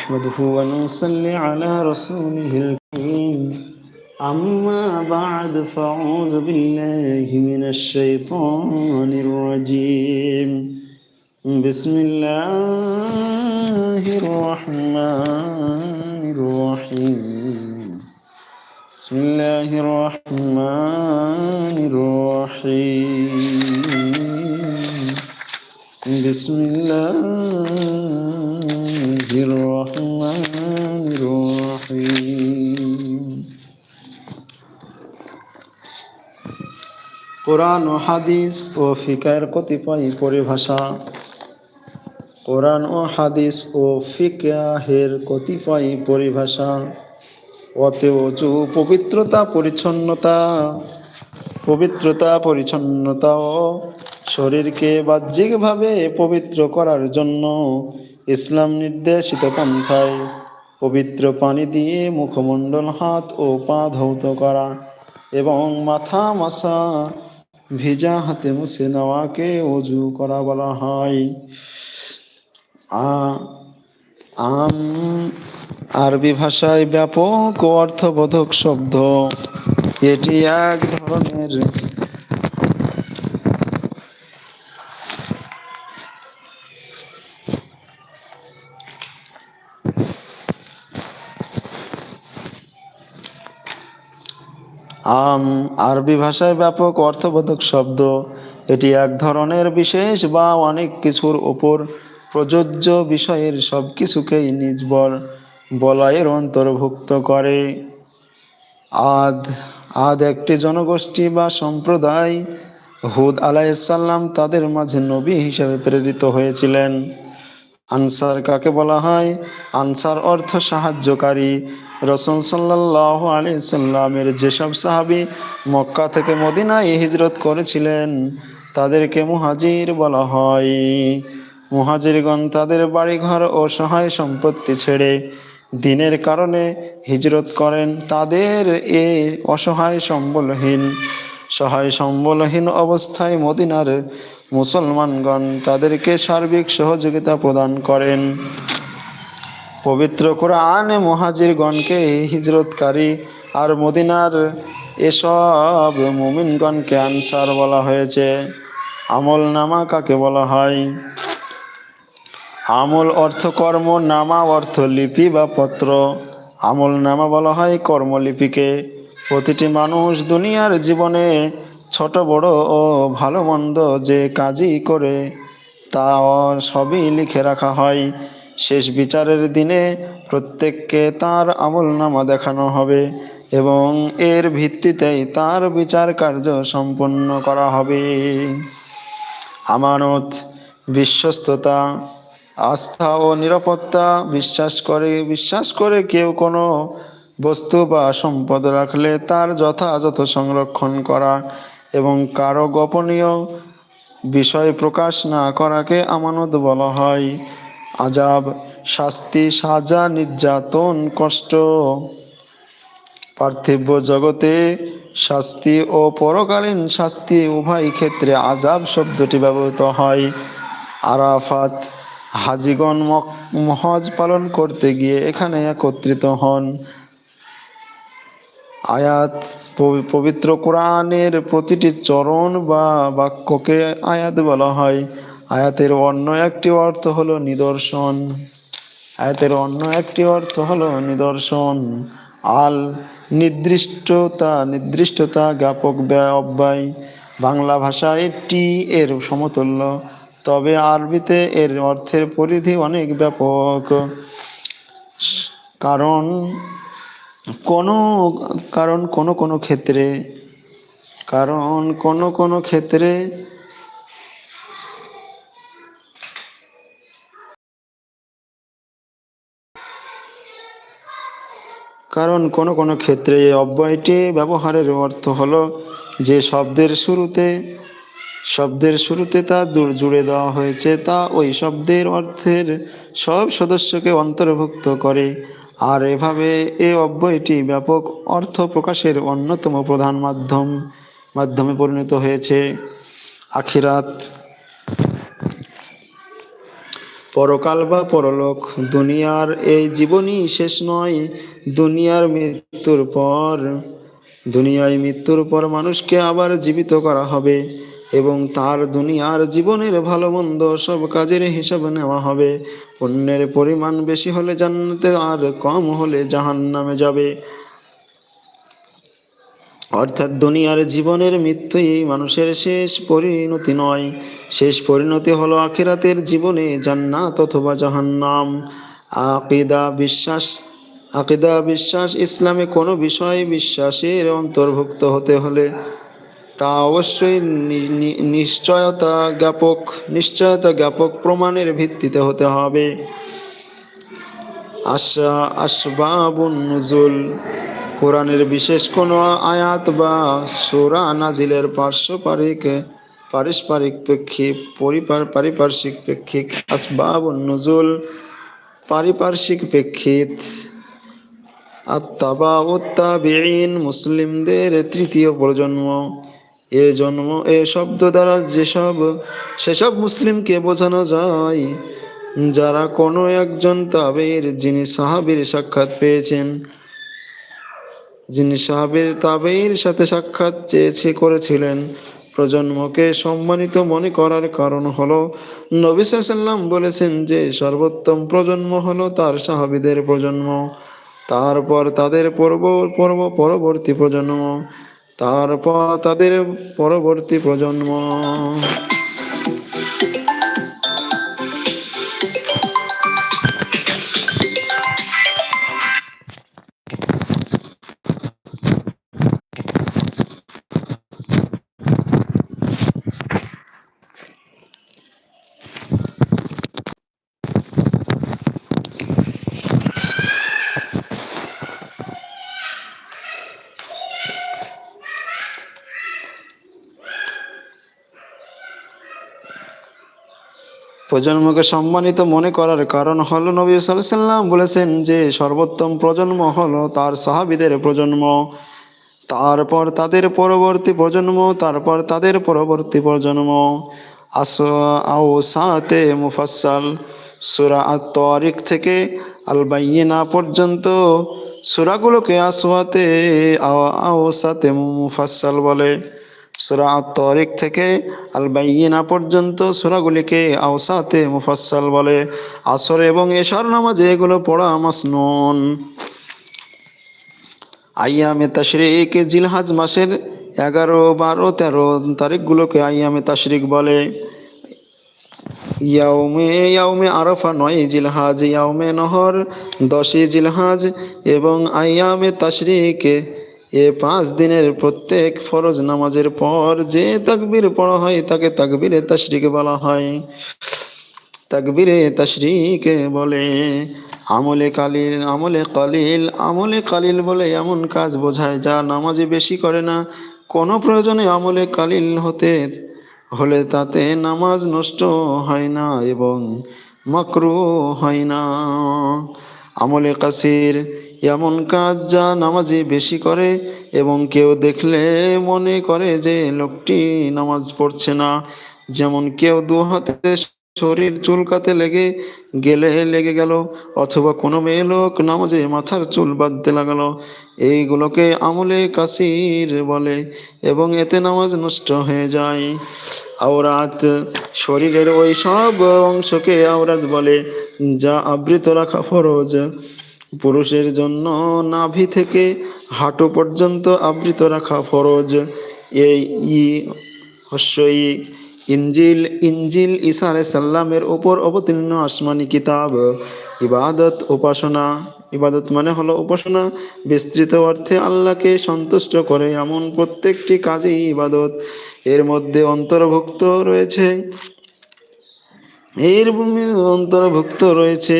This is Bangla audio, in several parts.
نحمده ونصلي على رسوله الكريم. أما بعد فأعوذ بالله من الشيطان الرجيم. بسم الله الرحمن الرحيم. بسم الله الرحمن الرحيم. بسم الله الرحمن কোরআন ও হাদিস ও ফিকার কতিপয় পরিভাষা। কোরআন ও হাদিস ও ফিকাহের কতিপয় পরিভাষা। অতে অজু পবিত্রতা, পরিচ্ছন্নতা পবিত্রতা, পরিচ্ছন্নতা ও শরীরকে বাহ্যিকভাবে পবিত্র করার জন্য ইসলাম নির্দেশিত পন্থায় পবিত্র পানি দিয়ে মুখমণ্ডল, হাত ও পা ধৌত করা এবং মাথা মাসা ভিজা হাতে মুছে নেওয়াকে অজু করা বলা হয়। আম, আরবি ভাষায় ব্যাপক অর্থবোধক শব্দ। এটি এক ধরনের আম, আরবি ভাষায় ব্যাপক অর্থবোধক শব্দ। এটি এক ধরনের বিশেষ বা অনেক কিছুর ওপর প্রযোজ্য বিষয়ের সব কিছুকেই নিজবর বলয়ের অন্তর্ভুক্ত করে। আদ আদ একটি জনগোষ্ঠী বা সম্প্রদায়। হুদ আলাইসাল্লাম তাদের মাঝে নবী হিসেবে প্রেরিত হয়েছিলেন। আনসার কাকে বলা হয়? আনসার অর্থ সাহায্যকারী রসুল সাল্লাহ আলি সাল্লামের যেসব সাহাবি মক্কা থেকে মদিনায় হিজরত করেছিলেন, তাদেরকে মুহাজির বলা হয়। মুহাজিরগণ তাদের বাড়িঘর ও সহায় সম্পত্তি ছেড়ে দিনের কারণে হিজরত করেন। তাদের এ অসহায় সম্বলহীন, সহায় সম্বলহীন অবস্থায় মদিনার মুসলমানগণ তাদেরকে সার্বিক সহযোগিতা প্রদান করেন। পবিত্র কোরআনে মহাজিরগণকে হিজরতকারী আর মদিনার এসব মুমিনগণকে আনসার বলা হয়েছে। আমল নামা কাকে বলা হয়? আমল অর্থ কর্ম, নামা অর্থ লিপি বা পত্র। আমল নামা বলা হয় কর্মলিপিকে। প্রতিটি মানুষ দুনিয়ার জীবনে ছোট, বড় ও ভালো, মন্দ যে কাজই করে, তা সবই লিখে রাখা হয়। শেষ বিচারের দিনে প্রত্যেককে তার আমল নামা দেখানো হবে এবং এর ভিত্তিতেই তার বিচার কার্য সম্পন্ন করা হবে। আমানত, বিশ্বস্ততা, আস্থা ও নিরাপত্তা বিশ্বাস করে বিশ্বাস করে কেউ কোনো বস্তু বা সম্পদ রাখলে তার যথাযথ সংরক্ষণ করা এবং কারও গোপনীয় বিষয় প্রকাশ না করাকে আমানত বলা হয়। আজাব, শাস্তি, সাজা, নির্যাতন, কষ্ট। পার্থিব জগতে শাস্তি ও পরকালীন শাস্তি উভয় ক্ষেত্রে আজাব শব্দটি ব্যবহৃত হয়। আরাফাত হাজিগণ মহজ পালন করতে গিয়ে এখানে একত্রিত হন। আয়াত পবিত্র কোরআনের প্রতিটি চরণ বা বাক্যকে আয়াত বলা হয়। আয়াতের অন্য একটি অর্থ হলো নিদর্শন। আয়াতের অন্য একটি অর্থ হলো নিদর্শন। আল নির্দিষ্টতা নির্দিষ্টতা জ্ঞাপক ব্যয়, অব্যয়। বাংলা ভাষায় টি এর সমতুল্য, তবে আরবিতে এর অর্থের পরিধি অনেক ব্যাপক। কারণ, কোনো কারণ কোনো কোনো ক্ষেত্রে, কারণ কোনো কোনো ক্ষেত্রে কারণ কোনো কোনো ক্ষেত্রে এই অব্যয়টি ব্যবহারের অর্থ হল যে শব্দের শুরুতে শব্দের শুরুতে তা জুড়ে দেওয়া হয়েছে, তা ওই শব্দের অর্থের সব সদস্যকে অন্তর্ভুক্ত করে। আর এভাবে এ অব্যয়টি ব্যাপক অর্থ প্রকাশের অন্যতম প্রধান মাধ্যম, মাধ্যমে পরিণত হয়েছে। আখিরাত পরকাল বা পরলোক, দুনিয়ার এই জীবনই শেষ নয়, দুনিয়ার মৃত্যুর পর। দুনিয়ায় মৃত্যুর পর মানুষকে আবার জীবিত করা হবে এবং তার দুনিয়ার জীবনের ভালো মন্দ সব কাজের হিসাব নেওয়া হবে। পুণ্যের পরিমাণ বেশি হলে জান্নাতে আর কম হলে জাহান্নামে যাবে। অর্থাৎ দুনিয়ার জীবনের মৃত্যুই মানুষের শেষ পরিণতি নয়। শেষ পরিণতি হলো আখিরাতের জীবনে জান্নাত অথবা জাহান্নাম। আকিদা বিশ্বাস আকিদা বিশ্বাস ইসলামে কোনো বিষয়ে বিশ্বাসের অন্তর্ভুক্ত হতে হলে তা অবশ্যই নিশ্চয়তা জ্ঞাপক নিশ্চয়তা জ্ঞাপক প্রমাণের ভিত্তিতে হতে হবে। আশা আসবাবুন নুজুল কোরআনের বিশেষ কোনো আয়াত বা সূরা নাজিলের পার্শ্বপারিক, পারস্পরিক প্রেক্ষিক পরিবার পারিপার্শ্বিক প্রেক্ষিক আসবাব নজুল, পারিপার্শ্বিক প্রেক্ষিত আত্মাবা উত্তাবিঈন মুসলিমদের তৃতীয় প্রজন্ম। এ জন্ম, এ শব্দ দ্বারা যেসব, সেসব মুসলিমকে বোঝানো যায়, যারা কোনো একজন তাবের যিনি সাহাবীর সাক্ষাৎ পেয়েছেন। যিনি সাহাবের তাবেইর সাথে সাক্ষাৎ চেয়েছে করেছিলেন, প্রজন্মকে সম্মানিত মনে করার কারণ হলো, নবী বলেছেন যে, সর্বোত্তম প্রজন্ম হলো তার সাহাবিদের প্রজন্ম, তারপর তাদের পূর্ব পূর্ব, পরবর্তী প্রজন্ম, তারপর তাদের পরবর্তী প্রজন্ম। প্রজন্মকে সম্মানিত মনে করার কারণ হল নবী সাল্লাম বলেছেন যে, সর্বোত্তম প্রজন্ম হল তার সাহাবিদের প্রজন্ম। তারপর তাদের পরবর্তী প্রজন্ম, তারপর তাদের পরবর্তী প্রজন্ম। আও সাতে মুফাসাল সুরা আত-তারিক থেকে আল বাইয়িনা পর্যন্ত সুরাগুলোকে আসওয়াতে আও সাতে মুফাসাল বলে। সূরা আত-তারিক থেকে আল বাইয়িনা পর্যন্ত সূরাগুলিকে আওসাতে মুফাসসাল বলে। আসর এবং এশার নামাজে এগুলো পড়া মাসনুন। আইয়ামে তাশরিক জিলহাজ মাসের এগারো, বারো, তেরো তারিখগুলোকে আইয়ামে তাশরিক বলে। ইয়াউমে ইয়াউমে আরফা নয় জিলহাজ, ইয়াউমে নহর দশই জিলহাজ এবং আইয়ামে তাশরিক এ পাঁচ দিনের প্রত্যেক ফরজ নামাজের পর যে তাকবীর পড়া হয়, তাকে তাকবীরে তাশরিক বলা হয়। তাকবীরে তাশরিক বলে, আমলে কালিল আমলে কালিল আমলে কালিল বলে এমন কাজ বোঝায় যা নামাজে বেশি করে না। কোনো প্রয়োজনে আমলে কালিল হতে, হলে তাতে নামাজ নষ্ট হয় না এবং মাকরু হয় না। আমলে কাসির এমন কাজ যা নামাজে বেশি করে এবং কেউ দেখলে মনে করে যে লোকটি নামাজ পড়ছে না। যেমন কেউ দু হাতে শরীর চুলকাতে লেগে গেলে লেগে গেল অথবা কোনো মেয়ে লোক নামাজে মাথার চুল বাঁধতে লাগালো। এইগুলোকে আমলে কাসির বলে এবং এতে নামাজ নষ্ট হয়ে যায়। আওরাত শরীরের ওই সব অংশকে আওরাত বলে, যা আবৃত রাখা ফরজ। পুরুষের জন্য নাভি থেকে হাঁটু পর্যন্ত আবৃত রাখা ফরজ। এই ই হস্যই ইঞ্জিল ইঞ্জিল আলাইহিস সাল্লামের উপর অবতীর্ণ আসমানি কিতাব। ইবাদত, উপাসনা, ইবাদত মানে হলো উপাসনা। বিস্তৃত অর্থে আল্লাহকে সন্তুষ্ট করে এমন প্রত্যেকটি কাজই ইবাদত। এর মধ্যে অন্তর্ভুক্ত রয়েছে, এর অন্তর্ভুক্ত রয়েছে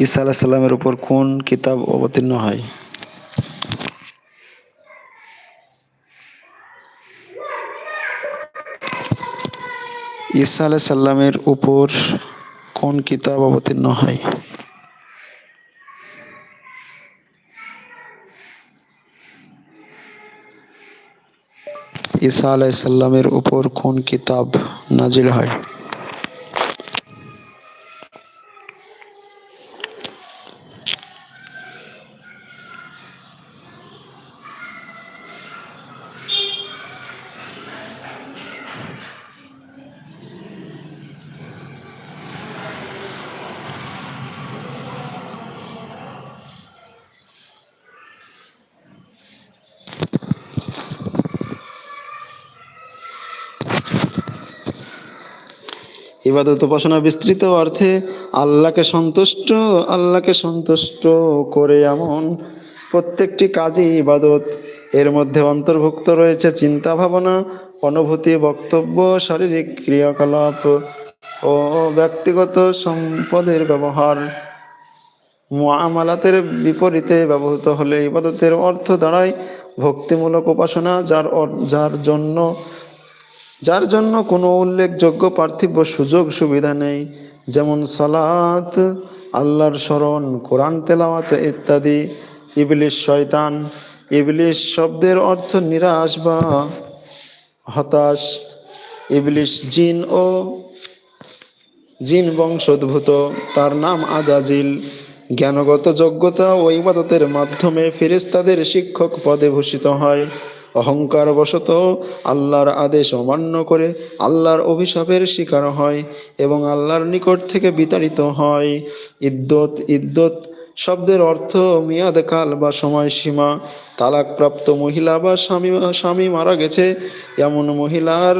ঈসা আলাহ সাল্লামের উপর কোন কিতাব অবতীর্ণ হয়? ঈসা আলাহ সাল্লামের উপর কোন কিতাব অবতীর্ণ হয়? ঈসা আলাহ সাল্লামের উপর কোন কিতাব নাজিল হয়? ইবাদত উপাসনা বিস্তৃত অর্থে আল্লাহকে সন্তুষ্ট আল্লাহকে সন্তুষ্ট করে এমন প্রত্যেকটি কাজই ইবাদত। এর মধ্যে অন্তর্ভুক্ত রয়েছে চিন্তা ভাবনা, অনুভূতি, বক্তব্য, শারীরিক ক্রিয়াকলাপ ও ব্যক্তিগত সম্পদের ব্যবহার। মুআমালাতের বিপরীতে ব্যবহৃত হলে ইবাদতের অর্থ দাঁড়ায় ভক্তিমূলক উপাসনা, যার যার জন্য যার জন্য কোনো উল্লেখযোগ্য পার্থিব সুযোগ সুবিধা নেই, যেমন সালাত, আল্লাহর স্মরণ, কোরআন তেলাওয়াত ইত্যাদি। ইবলিশ শয়তান ইবলিশ শব্দের অর্থ নিরাশ বা হতাশ। ইবলিশ জিন ও জিন বংশোদ্ভূত, তার নাম আজাজিল। জ্ঞানগত যোগ্যতা ও ইবাদতের মাধ্যমে ফেরেশতাদের শিক্ষক পদে ভূষিত হয়। অহংকার বশত আল্লাহর আদেশ অমান্য করে আল্লাহর অভিশাপের শিকার হয় এবং আল্লাহর নিকট থেকে বিতাড়িত হয়। ইদ্যত ইদ্যত শব্দের অর্থ মেয়াদকাল বা সময়সীমা। তালাকপ্রাপ্ত মহিলা বা স্বামী স্বামী মারা গেছে, এমন মহিলার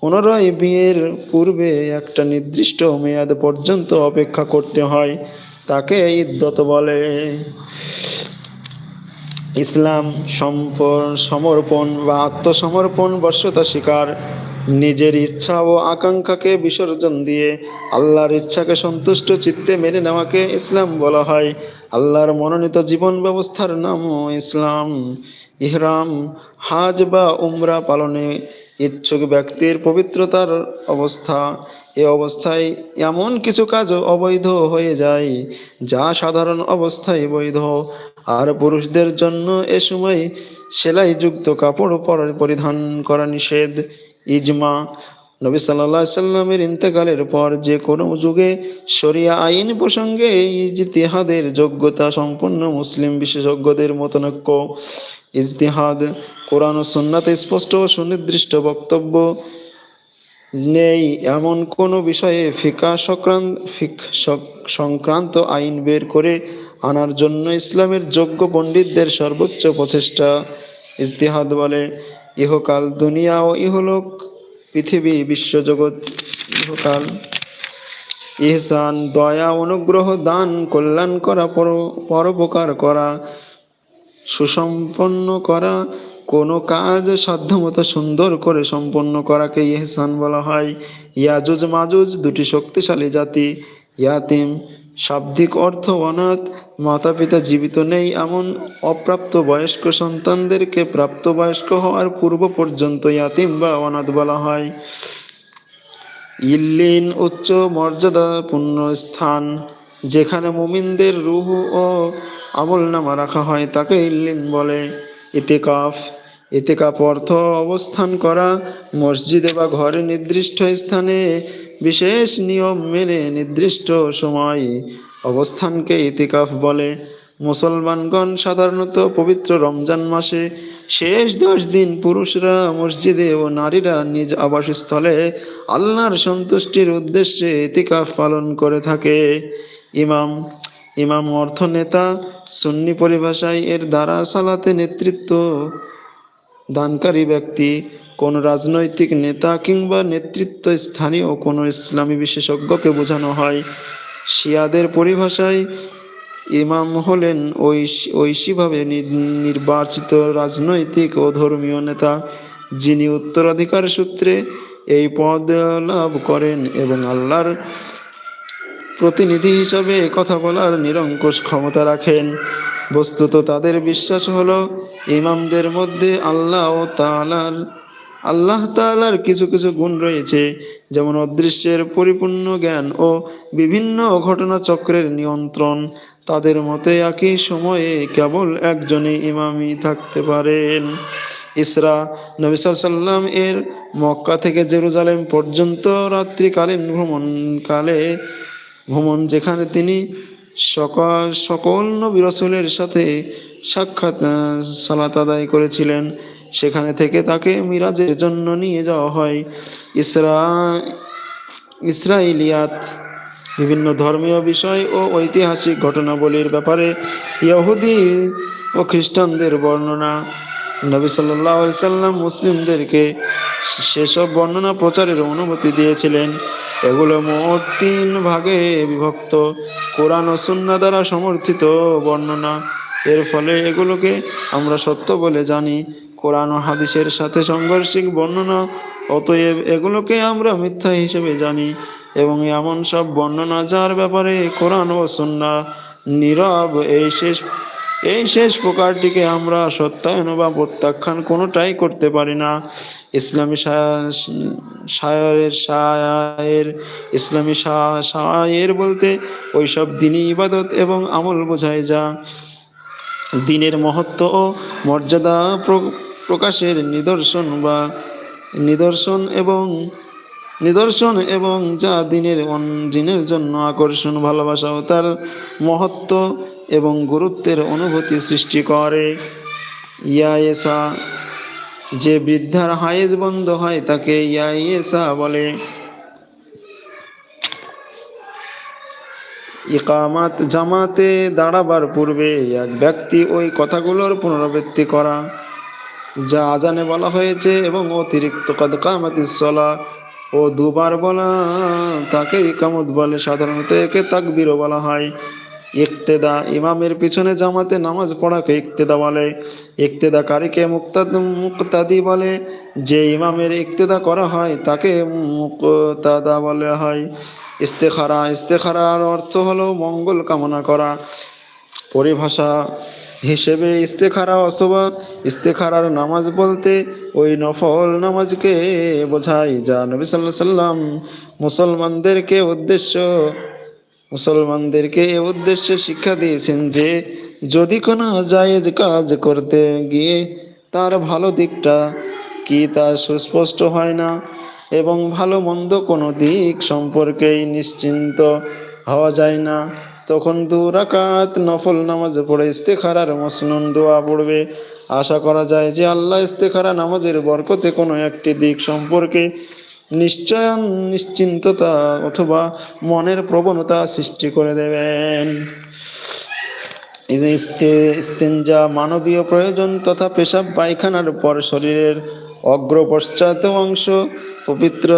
পুনরায় বিয়ের পূর্বে একটা নির্দিষ্ট মেয়াদ পর্যন্ত অপেক্ষা করতে হয়। তাকে ইদ্যত বলে। ইসলাম সমর্পণ বা আত্মসমর্পণ বর্ষতা স্বীকার নিজের ইচ্ছা ও আকাঙ্ক্ষাকে বিসর্জন দিয়ে আল্লাহর ইচ্ছাকে সন্তুষ্ট চিত্তে মেনে নেওয়াকে ইসলাম বলা হয়। আল্লাহর মনোনীত জীবন ব্যবস্থার নাম ইসলাম। ইহরাম, হাজ বা উমরা পালনে ইচ্ছুক ব্যক্তির পবিত্রতার অবস্থা। এ অবস্থায় এমন কিছু কাজ অবৈধ হয়ে যায়, যা সাধারণ অবস্থায় বৈধ। আর পুরুষদের জন্য এ সময় সেলাইযুক্ত কাপড় পরা- পরিধান করা নিষেধ। ইজমা, নবী সাল্লাহ সাল্লামের ইন্তেকালের পর যে কোনো যুগে শরিয়া আইন প্রসঙ্গে ইজতিহাদের যোগ্যতা সম্পন্ন মুসলিম বিশেষজ্ঞদের মতনৈক্য। ইজতিহাদ, কোরআন ও সুন্নাতে স্পষ্ট ও সুনির্দিষ্ট বক্তব্য নেই এমন কোনো বিষয়ে ফিকা সংক্রান্ত সংক্রান্ত আইন বের করে আনার জন্য ইসলামের যোগ্য পণ্ডিতদের সর্বোচ্চ প্রচেষ্টা। ইজতিহাদ বলে, ইহকাল দুনিয়া ও ইহলোক, পৃথিবী বিশ্বজগৎ, ইহকাল ইহসান, দয়া, অনুগ্রহ, দান, কল্যাণ করা পর- পরোপকার করা, সুসম্পন্ন করা কোনো কাজ সাধ্যমতো সুন্দর করে সম্পন্ন করাকে ইহসান বলা হয়। ইয়াজুজ মাজুজ দুটি শক্তিশালী জাতি। ইয়াতিম শাব্দিক অর্থ অনাথ মাতা পিতা জীবিত নেই এমন অপ্রাপ্ত বয়স্ক সন্তানদেরকে প্রাপ্তবয়স্ক হওয়ার পূর্ব পর্যন্ত ইয়াতিম বা অনাথ বলা হয়। ইল্লিন উচ্চ মর্যাদাপূর্ণ স্থান, যেখানে মুমিনদের রুহ ও আমল নামা রাখা হয় তাকে ইল্লিন বলে। ইতিকাফ ইতিকাফ অর্থ অবস্থান করা মসজিদে বা ঘরে নির্দিষ্ট স্থানে বিশেষ নিয়ম মেনে নির্দিষ্ট সময় অবস্থানকে ইতিকাফ বলে। মুসলমানগণ সাধারণত পবিত্র রমজান মাসে শেষ দশ দিন পুরুষরা মসজিদে ও নারীরা নিজ আবাসস্থলে আল্লাহর সন্তুষ্টির উদ্দেশ্যে ইতিকাফ পালন করে থাকে। ইমাম ইমাম অর্থনেতা, সুন্নি পরিভাষায় এর দ্বারা সালাতে নেতৃত্ব দানকারী ব্যক্তি, কোন রাজনৈতিক নেতা কিংবা নেতৃত্ব স্থানীয় কোনো ইসলামী বিশেষজ্ঞকে বোঝানো হয়। শিয়াদের পরিভাষায়, ইমাম হলেন ঐশ- ঐশীভাবে নির্বাচিত রাজনৈতিক ও ধর্মীয় নেতা, যিনি উত্তরাধিকার সূত্রে এই পদ লাভ করেন এবং আল্লাহর প্রতিনিধি হিসাবে কথা বলার নিরঙ্কুশ ক্ষমতা রাখেন। বস্তুত তাদের বিশ্বাস হলো ইমামদের মধ্যে আল্লাহ ও তাআলার, আল্লাহ তাআলার কিছু কিছু গুণ রয়েছে, যেমন অদৃশ্যের পরিপূর্ণ জ্ঞান ও বিভিন্ন ঘটনা চক্রের নিয়ন্ত্রণ। তাদের মতে একই সময়ে কেবল একজনে ইমামই থাকতে পারেন। ইসরা নবী সাল্লাম এর মক্কা থেকে জেরুজালেম পর্যন্ত রাত্রিকালীন ভ্রমণকালে, ভ্রমণ যেখানে তিনি সকল সকল নবী রসুলের সাথে সাক্ষাৎ সালাত আদায় করেছিলেন। সেখানে থেকে তাকে মিরাজের জন্য নিয়ে যাওয়া হয়। ইসরা ইসরায়েলিয়াত বিভিন্ন ধর্মীয় বিষয় ও ঐতিহাসিক ঘটনাবলীর ব্যাপারে ইহুদি ও খ্রিস্টানদের বর্ণনা। নবী সাল্লাহ সাল্লাম মুসলিমদেরকে সেসব বর্ণনা প্রচারের অনুমতি দিয়েছিলেন। এগুলো মোট তিন ভাগে বিভক্ত। কোরআন ও সুন্না দ্বারা সমর্থিত বর্ণনা। এর ফলে এগুলোকে আমরা সত্য বলে জানি। কোরআন ও হাদিসের সাথে সংঘর্ষিক বর্ণনা, অতএব এগুলোকে আমরা মিথ্যা হিসেবে জানি এবং এমন সব বর্ণনা যার ব্যাপারে কোরআন ও সুন্না নীরব এই শেষ এই শেষ প্রকারটিকে আমরা সত্যায়ন বা প্রত্যাখ্যান কোনোটাই করতে পারি না। ইসলামী শায়ের শায়ের ইসলামী শায়ের বলতে ওইসব দিনী ইবাদত এবং আমল বোঝায় যা দিনের মহত্ব ও মর্যাদা প্র- প্রকাশের নিদর্শন বা নিদর্শন এবং নিদর্শন এবং যা দিনের দিনের জন্য আকর্ষণ, ভালোবাসা ও তার মহত্ব এবং গুরুত্বের অনুভূতি সৃষ্টি করে। ইয়ায়েসা, যে বৃদ্ধার হায়েজ বন্ধ হয়, তাকে ইয়াইয়েসা বলে। ইকামাত জামাতে দাঁড়াবার পূর্বে এক ব্যক্তি ওই কথাগুলোর পুনরাবৃত্তি করা, যা আজানে বলা হয়েছে এবং অতিরিক্ত কদ কামাতিস ও দুবার বলা তাকে ইকামত বলে। সাধারণত একে তাকবিরও বলা হয়। ইক্তেদা, ইমামের পিছনে জামাতে নামাজ পড়াকে ইক্তেদা বলে। ইক্তেদাকারীকে মুক্তাদ, মুক্তাদি বলে। যে ইমামের ইক্তেদা করা হয়, তাকে মুক্তাদা বলা হয়। ইস্তেখারা, ইস্তেখারার অর্থ হলো মঙ্গল কামনা করা। পরিভাষা হিসেবে ইস্তেখারা অথবা ইস্তেখারার নামাজ বলতে ওই নফল নামাজকে বোঝায়, যা নবী সাল্লাহ সাল্লাম মুসলমানদেরকে উদ্দেশ্য মুসলমানদেরকে এ উদ্দেশ্যে শিক্ষা দিয়েছেন যে, যদি কোনো জায়েজ কাজ করতে গিয়ে তার ভালো দিকটা কি তা সুস্পষ্ট হয় না এবং ভালো মন্দ কোনো দিক সম্পর্কেই নিশ্চিন্ত হওয়া যায় না, তখন দু রাকাত নফল নামাজ পড়ে ইস্তেখারার মসনুন দোয়া পড়বে। আশা করা যায় যে আল্লাহ ইস্তেখারা নামাজের বরকতে কোনো একটি দিক সম্পর্কে নিশ্চয়ন, নিশ্চিন্ততা অথবা মনের প্রবণতা সৃষ্টি করে দেবেন। ইস্তেঞ্জা মানবীয় প্রয়োজন তথা পেশাব পায়খানার পর শরীরের অগ্র পশ্চাৎ অংশ পবিত্র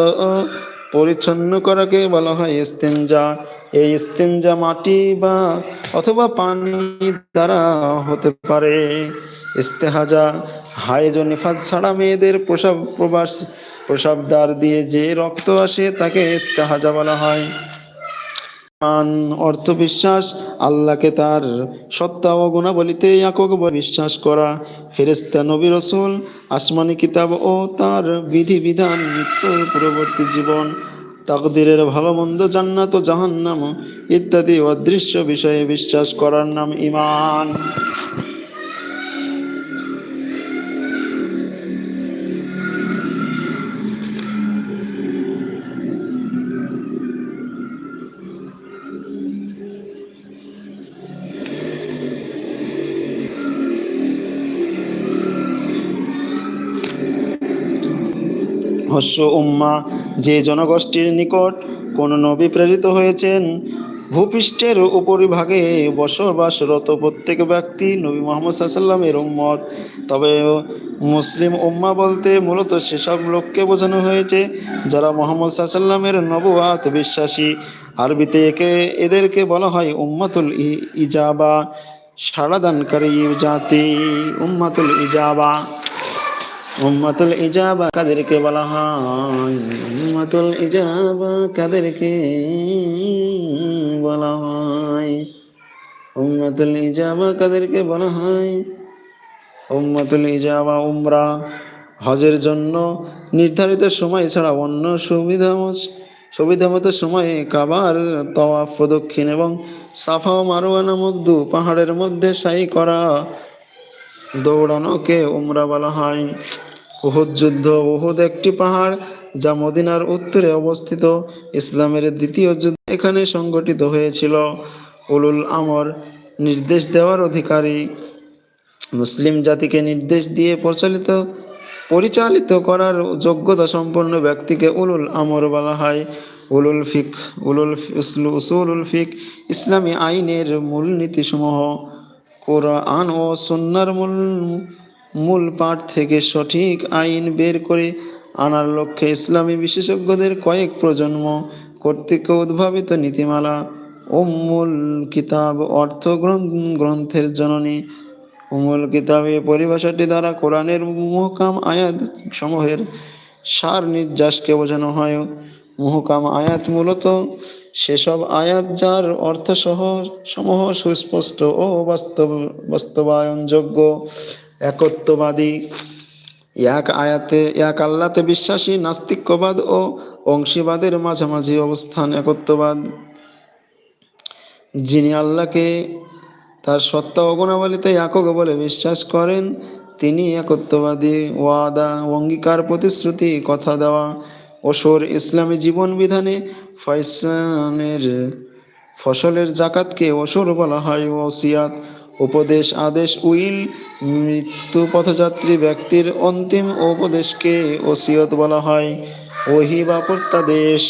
পরিচ্ছন্ন করাকে বলা হয় ইস্তেঞ্জা এই ইস্তেঞ্জা মাটি বা অথবা পানি দ্বারা হতে পারে। ইস্তেহাজা হাইজ ও নিফাজ ছাড়া মেয়েদের প্রসাব প্রবাস প্রসাব দ্বার দিয়ে যে রক্ত আসে, তাকে ইস্তেহাজা বলা হয়। অর্থ বিশ্বাস, আল্লাহকে তার সত্তা ও গুণাবলিতে একক বিশ্বাস করা। ফেরেস্তা নবী রসুল, আসমানি কিতাব ও তার বিধি বিধান মৃত্যু পূর্ববর্তী জীবন। তাকদিরের ভালো মন্দ জান্নাত জাহান্নাম ইত্যাদি অদৃশ্য বিষয়ে বিশ্বাস করার নাম ইমান হস্য উম্মা, যে জনগোষ্ঠীর নিকট কোন নবী প্রেরিত হয়েছেন, ভূপৃষ্ঠের উপরিভাগে বসবাসরত প্রত্যেক ব্যক্তি নবী মোহাম্মদ সাল্লামের উম্মত। তবে মুসলিম উম্মা বলতে মূলত সেসব লোককে বোঝানো হয়েছে যারা মোহাম্মদ সাল্লামের নবুয়াত বিশ্বাসী। আরবিতে একে, এদেরকে বলা হয় উম্মাতুল ইজাবা সাড়াদানকারী জাতি, উম্মাতুল ইজাবা। উম্মাতুল ইজাবা কাদেরকে বলা হয়, উম্মাতুল ইজাবা কাদেরকে বলা হয়, উম্মাতুল ইজাবা কাদেরকে বলা হয়, উম্মাতুল ইজাবা উমরা, হজের জন্য নির্ধারিত সময় ছাড়া অন্য সুবিধা সুবিধামতো সময়ে কাবার তওয়াফ প্রদক্ষিণ এবং সাফা মারোয়া নামক দু পাহাড়ের মধ্যে সাই করা দৌড়ানোকে উমরা বলা হয় উহুদ যুদ্ধ, উহুদ একটি পাহাড় যা মদিনার উত্তরে অবস্থিত। ইসলামের দ্বিতীয় যুদ্ধ এখানে সংগঠিত হয়েছিল। উলুল আমর নির্দেশ দেওয়ার অধিকারী। মুসলিম জাতিকে নির্দেশ দিয়ে প্রচলিত, পরিচালিত করার যোগ্যতা সম্পন্ন ব্যক্তিকে উলুল আমর বলা হয় উলুল ফিক উলুল ফিক, ইসলামী আইনের মূলনীতিসমূহ। কোরআন ও সুন্নার মূল মূল পাঠ থেকে সঠিক আইন বের করে আনার লক্ষ্যে ইসলামী বিশেষজ্ঞদের কয়েক প্রজন্ম কর্তৃক উদ্ভাবিত নীতিমালা উম্মুল কিতাব অর্থ গ্রন্থ- গ্রন্থের জননী উমুল কিতাবে পরিভাষাটি দ্বারা কোরআনের মুহকাম আয়াত সমূহের সার নির্যাসকে বোঝানো হয়। মুহকাম আয়াত মূলত সেসব আয়াত যার অর্থ সহ সমূহ সুস্পষ্ট ও বাস্তব, বাস্তবায়নযোগ্য, একত্ববাদী। এক আয়াতে, এক আল্লাতে বিশ্বাসী, নাস্তিক্যবাদ ও অংশীবাদের মাঝামাঝি অবস্থান একত্ববাদ। যিনি আল্লাহকে তার সত্তা ও গুণাবলীতে একক বলে বিশ্বাস করেন, তিনি একত্ববাদী, ওয়াদা, অঙ্গীকার, প্রতিশ্রুতি, কথা দেওয়া ওসর ইসলামী জীবন বিধানে ফয়সানের ফসলের জাকাতকে ওসর বলা হয়। ওসিয়াত, উপদেশ, আদেশ, উইল, মৃত্যু পথযাত্রী ব্যক্তির অন্তিম উপদেশকে ওসিয়ত বলা হয়। ওহি বা প্রত্যাদেশ।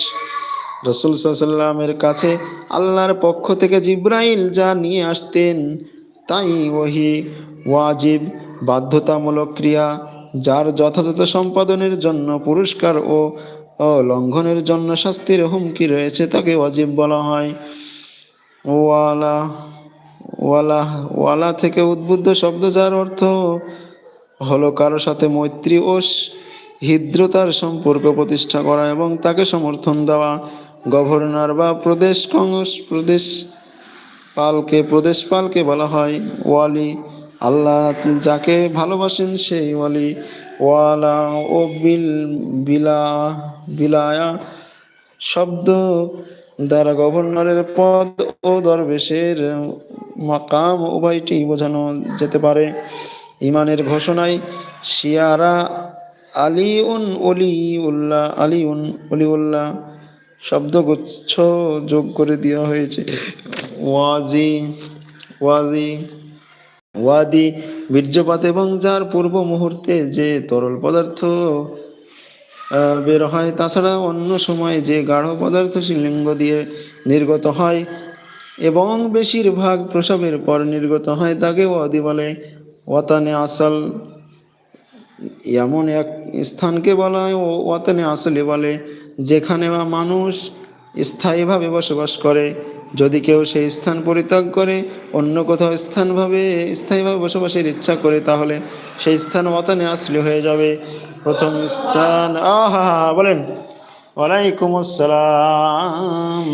রসুল সাল্লামের কাছে আল্লাহর পক্ষ থেকে জিব্রাইল যা নিয়ে আসতেন, তাই ওহি ওয়াজিব, বাধ্যতামূলক ক্রিয়া, যার যথাযথ সম্পাদনের জন্য পুরস্কার ও ও লঙ্ঘনের জন্য শাস্তির হুমকি রয়েছে তাকে অজীব বলা হয়। ওয়ালা ওয়ালা ওয়ালা থেকে উদ্বুদ্ধ শব্দ যার অর্থ হলো কারও সাথে মৈত্রী ও হৃদ্রতার সম্পর্ক প্রতিষ্ঠা করা এবং তাকে সমর্থন দেওয়া। গভর্নর বা প্রদেশ কংগ্রেস, প্রদেশ পালকে প্রদেশ পালকে বলা হয় ওয়ালি। আল্লাহ যাকে ভালোবাসেন সেই ওয়ালি। ওয়ালা ও বিল, বিলা বিলায়া। শব্দ দ্বারা গভর্নরের পদ ও দরবেশের মাকাম উভয়টি বোঝানো যেতে পারে। ইমানের ঘোষণায় শিয়ারা আলিউন অলি উল্লাহ আলিউন অলি অলিউল্লাহ শব্দগুচ্ছ যোগ করে দেওয়া হয়েছে। ওয়াজি ওয়াজি, ওয়াদি বীর্যপাত এবং যার পূর্ব মুহূর্তে যে তরল পদার্থ বের হয়। তাছাড়া অন্য সময় যে গাঢ় পদার্থ শিলিঙ্গ দিয়ে নির্গত হয় এবং বেশিরভাগ প্রসবের পর নির্গত হয় তাকে ওয়াদি বলে ওয়াতানে আসল। এমন এক স্থানকে বলা হয় ওয়াতানে আসলে বলে, যেখানে বা মানুষ স্থায়ীভাবে বসবাস করে। যদি কেউ সেই স্থান পরিত্যাগ করে, অন্য কোথাও স্থানভাবে, স্থায়ীভাবে বসবাসের ইচ্ছা করে, তাহলে সেই স্থান ওয়াতানে আসলে হয়ে যাবে। প্রথম স্থান আহা বলেন। ওয়ালাইকুম আসসালাম।